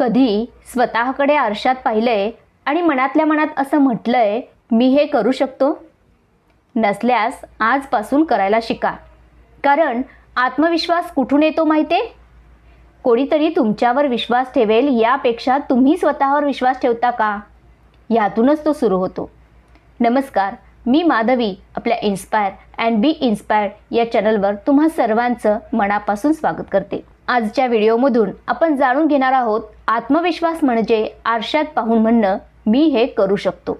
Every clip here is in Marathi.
कधी स्वतःकडे आरशात पाहिलंय आणि मनातल्या मनात असं म्हटलंय मी हे करू शकतो? नसल्यास आजपासून करायला शिका. कारण आत्मविश्वास कुठून येतो माहिती आहे? कोणीतरी तुमच्यावर विश्वास ठेवेल यापेक्षा तुम्ही स्वतःवर विश्वास ठेवता का? यातूनच तो सुरू होतो. नमस्कार मी माधवी आपल्या इन्स्पायर अँड बी इन्स्पायर्ड या चॅनलवर तुम्हा सर्वांचं मनापासून स्वागत करते. आजच्या व्हिडिओमधून आपण जाणून घेणार आहोत आत्मविश्वास म्हणजे आरशात पाहून म्हणणं मी हे करू शकतो.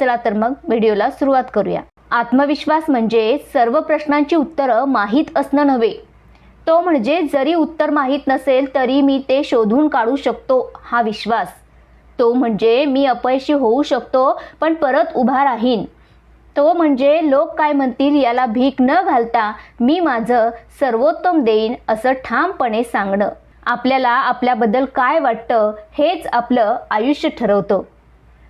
चला तर मग व्हिडिओला सुरुवात करूया. आत्मविश्वास म्हणजे सर्व प्रश्नांची उत्तरं माहीत असणं नव्हे. तो म्हणजे जरी उत्तर माहीत नसेल तरी मी ते शोधून काढू शकतो हा विश्वास. तो म्हणजे मी अपयशी होऊ शकतो पण परत उभा राहीन. तो म्हणजे लोक काय म्हणतील याला भीक न घालता मी माझं सर्वोत्तम देईन असं ठामपणे सांगणं. आपल्याला आपल्याबद्दल काय वाटतं हेच आपलं आयुष्य ठरवतं.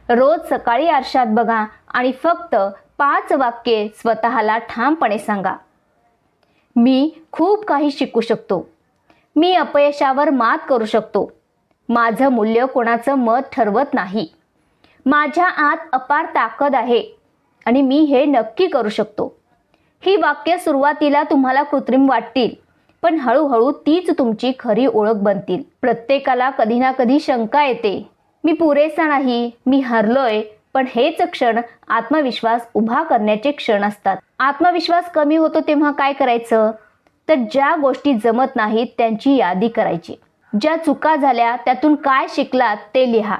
रोज सकाळी आरशात बघा आणि फक्त पाच वाक्ये स्वतःला ठामपणे सांगा. मी खूप काही शिकू शकतो. मी अपयशावर मात करू शकतो. माझं मूल्य कोणाचं मत ठरवत नाही. माझ्या आत अपार ताकद आहे. आणि मी हे नक्की करू शकतो. ही वाक्य सुरुवातीला तुम्हाला कृत्रिम वाटतील पण हळूहळू तीच तुमची खरी ओळख बनतील. प्रत्येकाला कधी ना कधी शंका येते. मी पुरेसा नाही मी हरलोय पण हेच क्षण आत्मविश्वास उभा करण्याचे क्षण असतात. आत्मविश्वास कमी होतो तेव्हा काय करायचं? तर ज्या गोष्टी जमत नाहीत त्यांची यादी करायची. ज्या चुका झाल्या त्यातून काय शिकलात ते लिहा.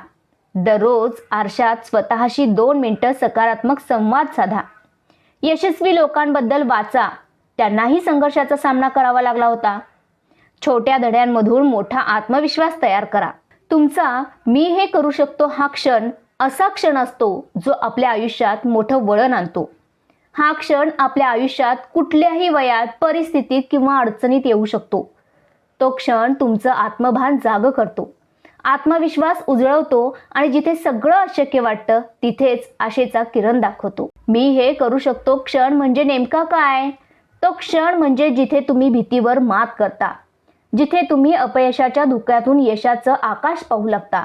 दररोज आरशात स्वतःशी दोन मिनटं सकारात्मक संवाद साधा. यशस्वी लोकांबद्दल वाचा. त्यांनाही संघर्षाचा सामना करावा लागला होता. छोट्या धड्यांमधून मोठा आत्मविश्वास तयार करा. तुमचा मी हे करू शकतो हा क्षण असा क्षण असतो जो आपल्या आयुष्यात मोठं वळण आणतो. हा क्षण आपल्या आयुष्यात कुठल्याही वयात परिस्थितीत किंवा अडचणीत येऊ शकतो. तो क्षण तुमचं आत्मभान जाग करतो. आत्मविश्वास उजळवतो आणि जिथे सगळं अशक्य वाटतं तिथेच आशेचा किरण दाखवतो. मी हे करू शकतो क्षण म्हणजे नेमका काय? तो क्षण म्हणजे जिथे तुम्ही भीतीवर मात करता जिथे तुम्ही अपयशाच्या धुक्यातून यशाचं आकाश पाहू लागता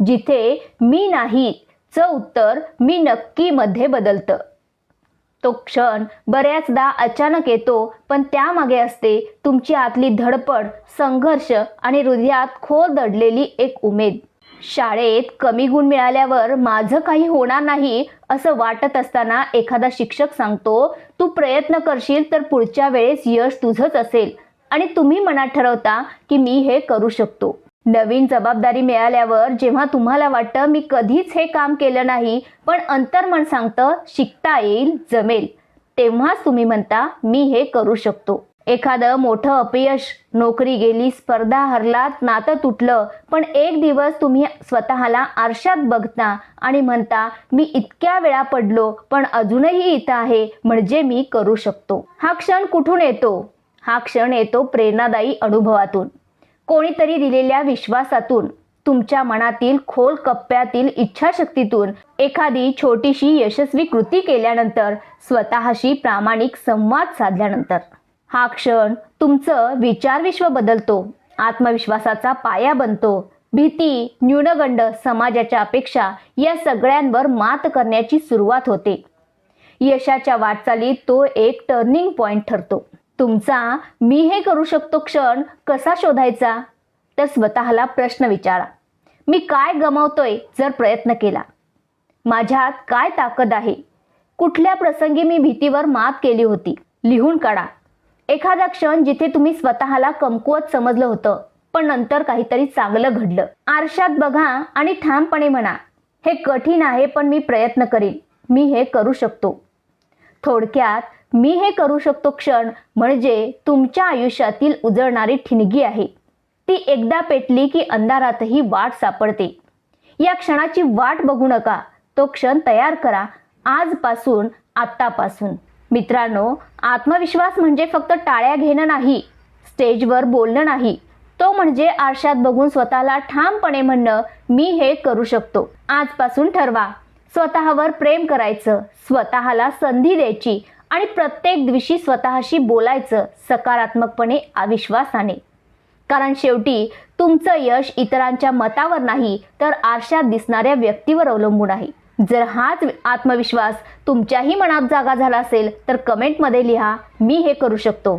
जिथे मी नाही च उत्तर मी नक्की मध्ये बदलतं. तो क्षण बऱ्याचदा अचानक येतो पण त्यामागे असते तुमची आतली धडपड संघर्ष आणि हृदयात खोल दडलेली एक उमेद. शाळेत कमी गुण मिळाल्यावर माझं काही होणार नाही असं वाटत असताना एखादा शिक्षक सांगतो तू प्रयत्न करशील तर पुढच्या वेळेस यश तुझंच असेल. आणि तुम्ही मनात ठरवता की मी हे करू शकतो. नवीन जबाबदारी मिळाल्यावर जेव्हा तुम्हाला वाटतं मी कधीच हे काम केलं नाही पण अंतर्मन सांगतं शिकता येईल जमेल. तेव्हाच तुम्ही म्हणता मी हे करू शकतो. एखादं मोठं अपयश नोकरी गेली स्पर्धा हरलात नातं तुटलं पण एक दिवस तुम्ही स्वतःला आरशात बघता आणि म्हणता मी इतक्या वेळा पडलो पण अजूनही इथं आहे म्हणजे मी करू शकतो. हा क्षण कुठून येतो? हा क्षण येतो प्रेरणादायी अनुभवातून. कोणीतरी दिलेल्या विश्वासातून तुमच्या मनातील खोल कप्प्यातील इच्छाशक्तीतून एखादी छोटीशी यशस्वी कृती केल्यानंतर स्वतःशी प्रामाणिक संवाद साधल्यानंतर. हा क्षण तुमचं विचारविश्व बदलतो आत्मविश्वासाचा पाया बनतो भीती न्यूनगंड समाजाच्या अपेक्षा या सगळ्यांवर मात करण्याची सुरुवात होते. यशाच्या वाटचालीत तो एक टर्निंग पॉइंट ठरतो. तुमचा मी हे करू शकतो क्षण कसा शोधायचा? तर स्वतःला प्रश्न विचारा. मी काय गमावतोय जर प्रयत्न केला? माझ्यात काय ताकद आहे? कुठल्या प्रसंगी मी भीतीवर मात केली होती? लिहून काढा. एखादा क्षण जिथे तुम्ही स्वतःला कमकुवत समजलं होतं पण नंतर काहीतरी चांगलं घडलं. आरशात बघा आणि ठामपणे म्हणा हे कठीण आहे पण मी प्रयत्न करीन. मी हे करू शकतो. थोडक्यात मी हे करू शकतो क्षण म्हणजे तुमच्या आयुष्यातील उजळणारी ठिणगी आहे. ती एकदा पेटली की अंधारातही वाट सापडते. या क्षणाची वाट बघू नका. तो क्षण तयार करा. आजपासून आत्तापासून. मित्रांनो आत्मविश्वास म्हणजे फक्त टाळ्या घेणं नाही स्टेजवर बोलणं नाही. तो म्हणजे आरशात बघून स्वतःला ठामपणे म्हणणं मी हे करू शकतो. आजपासून ठरवा. स्वतःवर प्रेम करायचं. स्वतःला संधी द्यायची. आणि प्रत्येक दिवशी स्वतःशी बोलायचं सकारात्मकपणे विश्वासाने कारण शेवटी तुमचं यश इतरांच्या मतावर नाही तर आरशात दिसणाऱ्या व्यक्तीवर अवलंबून आहे. जर हाच आत्मविश्वास तुमच्याही मनात जागा झाला असेल तर कमेंटमध्ये लिहा मी हे करू शकतो.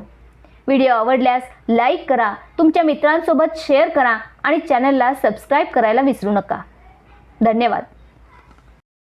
व्हिडिओ आवडल्यास लाईक करा तुमच्या मित्रांसोबत शेअर करा आणि चॅनलला सबस्क्राईब करायला विसरू नका. धन्यवाद.